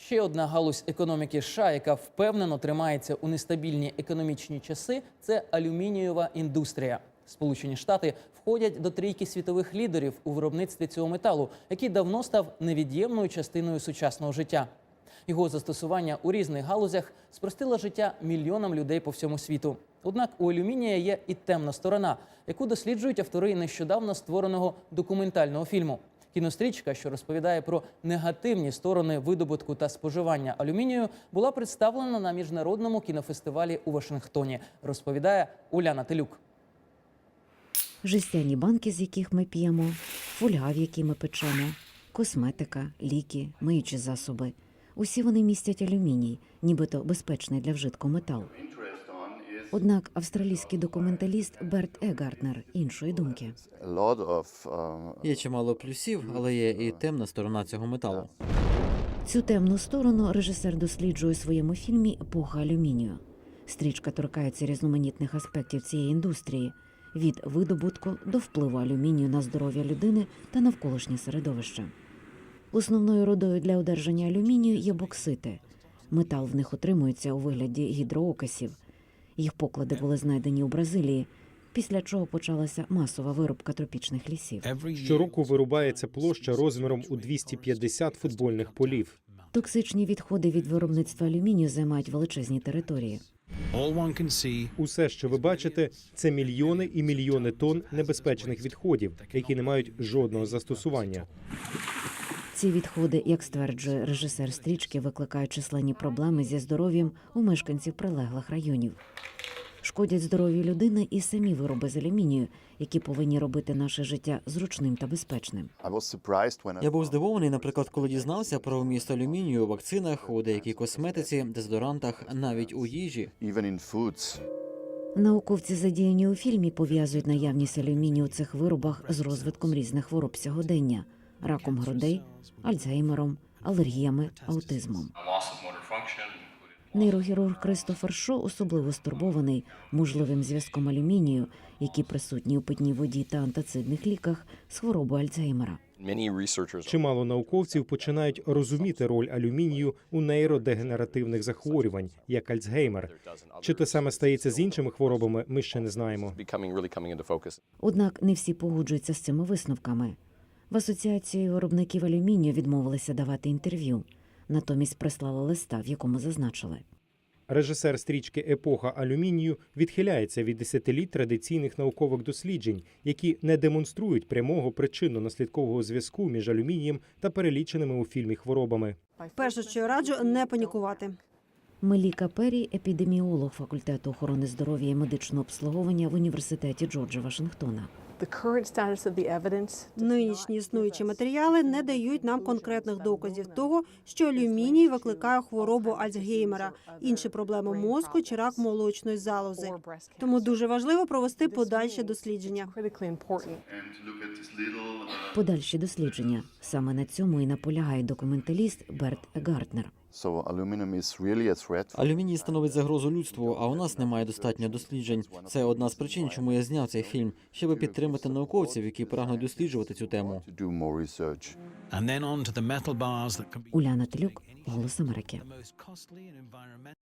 Ще одна галузь економіки США, яка впевнено тримається у нестабільні економічні часи, це алюмінієва індустрія. Сполучені Штати входять до трійки світових лідерів у виробництві цього металу, який давно став невід'ємною частиною сучасного життя. Його застосування у різних галузях спростило життя мільйонам людей по всьому світу. Однак у алюмінія є і темна сторона, яку досліджують автори нещодавно створеного документального фільму. Кінострічка, що розповідає про негативні сторони видобутку та споживання алюмінію, була представлена на міжнародному кінофестивалі у Вашингтоні. Розповідає Уляна Телюк. жестяні банки, з яких ми п'ємо, фольга, в якій ми печемо, косметика, ліки, миючі засоби. Усі вони містять алюміній, нібито безпечний для вжитку метал. Однак австралійський документаліст Берт Егартнер іншої думки. uh, Є чимало плюсів, але є і темна сторона цього металу. Цю темну сторону режисер досліджує у своєму фільмі Епоха алюмінію. Стрічка торкається різноманітних аспектів цієї індустрії від видобутку до впливу алюмінію на здоров'я людини та навколишнє середовище. Основною родою для одержання алюмінію є боксити. Метал в них отримується у вигляді гідроокисів. Їх поклади були знайдені у Бразилії, після чого почалася масова вирубка тропічних лісів. Щороку вирубається площа розміром у 250 футбольних полів. Токсичні відходи від виробництва алюмінію займають величезні території. Усе, що ви бачите, це мільйони і мільйони тонн небезпечних відходів, які не мають жодного застосування. Ці відходи, як стверджує режисер стрічки, викликають численні проблеми зі здоров'ям у мешканців прилеглих районів. Шкодять здоров'ю людини і самі вироби з алюмінію, які повинні робити наше життя зручним та безпечним. Я був здивований, наприклад, коли дізнався про вміст алюмінію у вакцинах, у деякій косметиці, дезодорантах, навіть у їжі. Науковці, задіяні у фільмі, пов'язують наявність алюмінію у цих виробах з розвитком різних хвороб сьогодення: раком грудей, альцгеймером, алергіями, аутизмом. Нейрохірург Кристофер Шо особливо стурбований можливим зв'язком алюмінію, який присутній у питній воді та антацидних ліках з хворобою Альцгеймера. Чимало науковців починають розуміти роль алюмінію у нейродегенеративних захворювань, як Альцгеймер. Чи те саме стається з іншими хворобами, ми ще не знаємо. Однак не всі погоджуються з цими висновками. В асоціації виробників алюмінію відмовилися давати інтерв'ю, натомість прислали листа, в якому зазначили. Режисер стрічки Епоха алюмінію відхиляється від десятиліть традиційних наукових досліджень, які не демонструють прямого причинно-наслідкового зв'язку між алюмінієм та переліченими у фільмі хворобами. Перше, що я раджу, не панікувати. Меліка Перрі – епідеміолог факультету охорони здоров'я і медичного обслуговування в університеті Джорджа Вашингтона. Нинішні існуючі матеріали не дають нам конкретних доказів того, що алюміній викликає хворобу Альцгеймера, інші проблеми мозку чи рак молочної залози. Тому дуже важливо провести подальше дослідження. Подальші дослідження саме на цьому і наполягає документаліст Берт Гартнер. So aluminum is really a threat Алюміній становить загрозу людству, а у нас немає достатньо досліджень. Це одна з причин, чому я зняв цей фільм, щоб підтримати науковців, які прагнуть досліджувати цю тему. Уляна Телюк, Голос Америки.